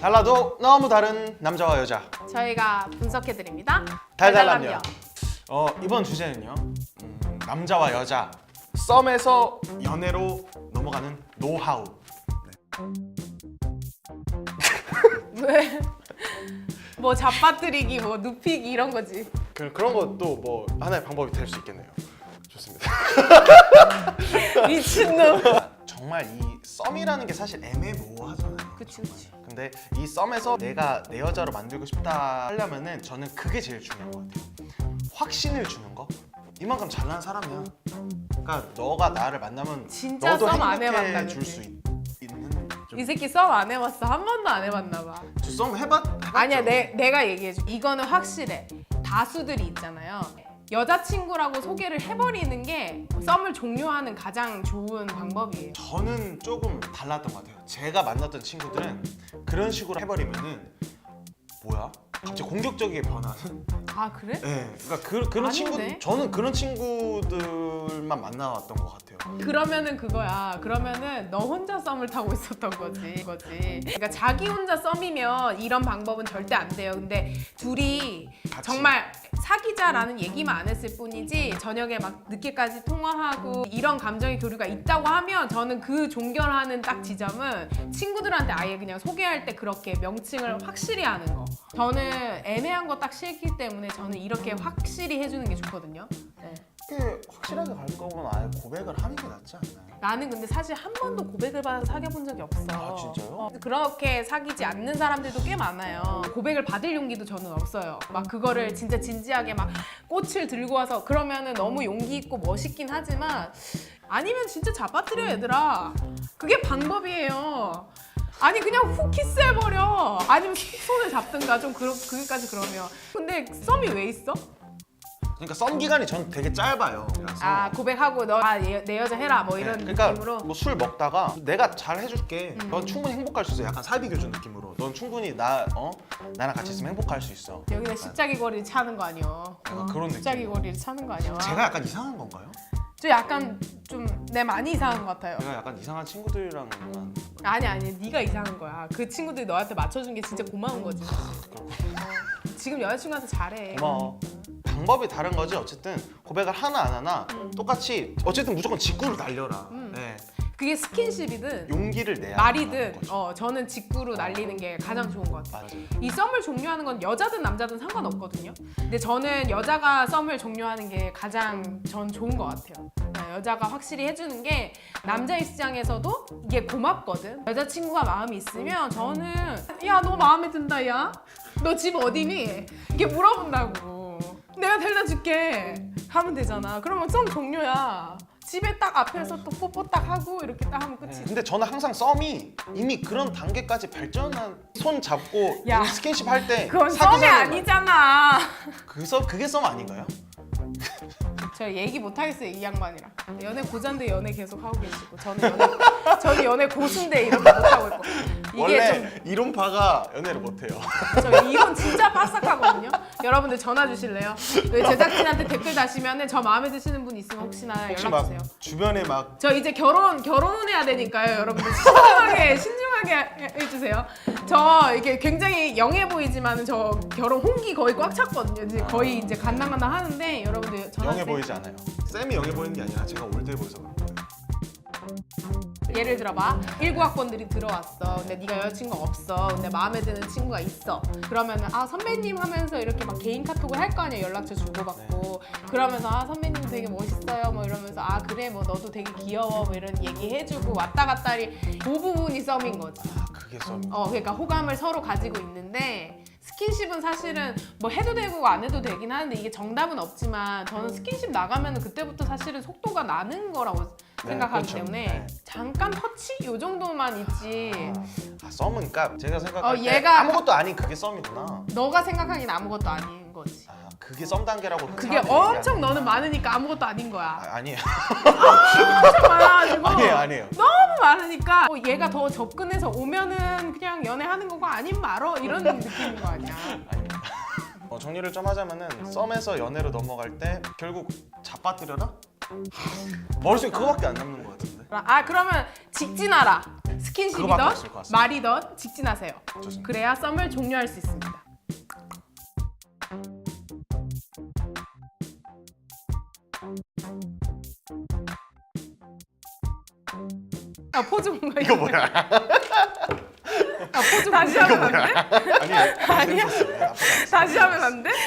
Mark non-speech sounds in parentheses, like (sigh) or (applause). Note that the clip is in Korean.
달라도 너무 다른 남자와 여자 저희가 분석해 드립니다. 달달남녀 어, 이번 주제는요 음, 남자와 여자 썸에서 연애로 넘어가는 노하우 (laughs) 왜? 뭐 잡아뜨리기, 뭐 눕히기 이런 거지. 그, 그런 것도 뭐 하나의 방법이 될 수 있겠네요 좋습니다 (laughs) 미친놈. 정말 이 썸이라는 게 사실 애매모호하잖아요 그치 그치. 근데 이 썸에서 내가 내 여자로 만들고 싶다 하려면은 저는 그게 제일 중요한 것 같아요. 확신을 주는 거. 이만큼 잘난 사람이야. 그러니까 너가 나를 만나면 진짜 너도 썸안 해봤다, 행복해 줄 그치? 수 있는 좀 이 새끼 썸 안 해봤어. 한 번도 안 해봤나 봐. 썸 해봤 해봤죠? 아니야, 내, 내가 얘기해줘. 이거는 확실해. 다수들이 있잖아요. 여자친구라고 소개를 해버리는 게 썸을 종료하는 가장 좋은 방법이에요. 저는 조금 달랐던 것 같아요. 제가 만났던 친구들은 그런 식으로 해버리면은 뭐야? 갑자기 공격적이게 변하는. 아 그래? 네, 그러니까 그, 그런 친구 아닌데? 저는 그런 친구들만 만나왔던 것 같아요. 그러면은 그거야. 그러면은 너 혼자 썸을 타고 있었던 거지. 거지. 그러니까 자기 혼자 썸이면 이런 방법은 절대 안 돼요. 근데 둘이 같이. 정말 사귀자라는 얘기만 안 했을 뿐이지 저녁에 막 늦게까지 통화하고 이런 감정의 교류가 있다고 하면 저는 그 종결하는 딱 지점은 친구들한테 아예 그냥 소개할 때 그렇게 명칭을 확실히 하는 거. 저는 애매한 거 딱 싫기 때문에 저는 이렇게 확실히 해주는 게 좋거든요. 네. 그게 확실하게 갈 거면 아예 고백을 하는 게 낫지 않나요? 나는 근데 사실 한 번도 고백을 받아 사귀어 본 적이 없어. 아, 진짜요? 어, 그렇게 사귀지 않는 사람들도 꽤 많아요. 고백을 받을 용기도 저는 없어요. 막 그거를 진짜 진지하게 막 꽃을 들고 와서 그러면은 너무 용기 있고 멋있긴 하지만 아니면 진짜 잡아뜨려 얘들아. 그게 방법이에요. 아니 그냥 훅 키스해버려. 아니면 손을 잡든가 좀 그러, 그게까지 그러면. 근데 썸이 왜 있어? 그러니까 썸 기간이 전 되게 짧아요. 그래서 아 고백하고 너 내 여자 해라 뭐 이런 네, 그러니까 느낌으로. 뭐 술 먹다가 내가 잘 해줄게. 음. 넌 충분히 행복할 수 있어. 약간 사비 교준 느낌으로. 넌 충분히 나 어 나랑 같이 있으면 행복할 수 있어. 여기다 십자기 거리를 차는 거 아니요? 약간 그런 십자기 느낌. 거리를 차는 거 아니야? 제가 약간 이상한 건가요? 좀 약간 좀 내 많이 이상한 것 같아요. 내가 약간 이상한 친구들이랑만 아니 아니 네가 이상한 거야. 그 친구들이 너한테 맞춰준 게 진짜 고마운 거지. 그렇고. 지금 여자친구한테 잘해. 고마워. 방법이 다른 거지 어쨌든 고백을 하나 안 하나 똑같이 어쨌든 무조건 직구를 날려라. 음. 네. 그게 스킨십이든 용기를 내야 말이든 하는 거죠. 어 저는 직구로 날리는 게 가장 좋은 것 같아요. 맞아요. 이 썸을 종료하는 건 여자든 남자든 상관없거든요. 근데 저는 여자가 썸을 종료하는 게 가장 전 좋은 것 같아요. 네, 여자가 확실히 해주는 게 남자 입장에서도 이게 고맙거든. 여자친구가 마음이 있으면 저는 야 너 마음에 든다 야. 너 집 어디니? 이렇게 물어본다고. 내가 데려다 줄게. 하면 되잖아. 그러면 썸 종료야. 집에 딱 앞에서 또 뽀뽀 딱 하고 이렇게 딱 하면 끝이지. 근데 저는 항상 썸이 이미 그런 단계까지 발전한 손 잡고 야. 스킨십 할 때 그건 썸이 아니잖아. 그 썸, 그게 썸 아닌가요? 저 얘기 못 하겠어요 이 양반이랑 연애 고자인데 연애 계속 하고 계시고 저는 연애 저는 연애 고수인데 이렇게 못 하고 있고 원래 이론파가 연애를 못해요. 좀저 이건 진짜 빠삭하거든요 여러분들 전화 주실래요? 왜 제작진한테 댓글 다시면은 저 마음에 드시는 분 있으면 혹시나 혹시 연락 막 주세요 주변에 막 저 이제 결혼 결혼은 해야 되니까요 여러분들 신중하게 (laughs) 신중하게 해- 해주세요 저 이게 굉장히 영해 보이지만 저 결혼 홍기 거의 꽉 찼거든요 이제 거의 이제 간당간당 하는데 여러분들 전화 영해 주세요 보이지 않아요. 쌤이 영해 보이는 게 아니라 제가 올드해 보여서 그런 거예요. 예를 들어봐. 19학번들이 들어왔어. 근데 네가 여자친구 없어. 근데 마음에 드는 친구가 있어. 그러면은 아 선배님 하면서 이렇게 막 개인 카톡을 할 거 아니야. 연락처 주고받고. 그러면서 아 선배님 되게 멋있어요. 뭐 이러면서 아 그래 뭐 너도 되게 귀여워. 뭐 이런 얘기 해주고 왔다 갔다리 그 부분이 썸인 거지. 아 그게 썸. 어 그러니까 호감을 서로 가지고 있는데 스킨십은 사실은 뭐 해도 되고 안 해도 되긴 하는데 이게 정답은 없지만 저는 스킨십 나가면 그때부터 사실은 속도가 나는 거라고 네, 생각하기 그렇죠. 때문에 네. 잠깐 터치 요 정도만 있지 아 썸은 그러니까 제가 생각할 어, 때 얘가- 아무것도 아닌 그게 썸이구나. 너가 생각하기엔 아무것도 아닌 거지 아 그게 썸 단계라고 그게 사람들이 엄청 얘기하는구나. 너는 많으니까 아무것도 아닌 거야 아, 아니에요. 엄청 많아가지고 아니에요, 아니에요. 너무 많으니까 어, 얘가 더 접근해서 오면은 그냥 연애하는 거고 아님 말어 이런 (laughs) 느낌인 거 아니야 아닙니다. 어, 정리를 좀 하자면은 썸에서 연애로 넘어갈 때 결국 잡아뜨려라? 머릿속에 그거밖에 안 남는 것 같은데. 아 그러면 직진하라. 그거밖에 스킨십이던 없을 것 같습니다. 말이던 직진하세요. 좋습니다. 그래야 썸을 종료할 수 있습니다. 아 포즈 뭔가 이거 뭐야? 아 포즈 다시 하면 안 돼? 아니 아니야. 다시 하면 안 돼?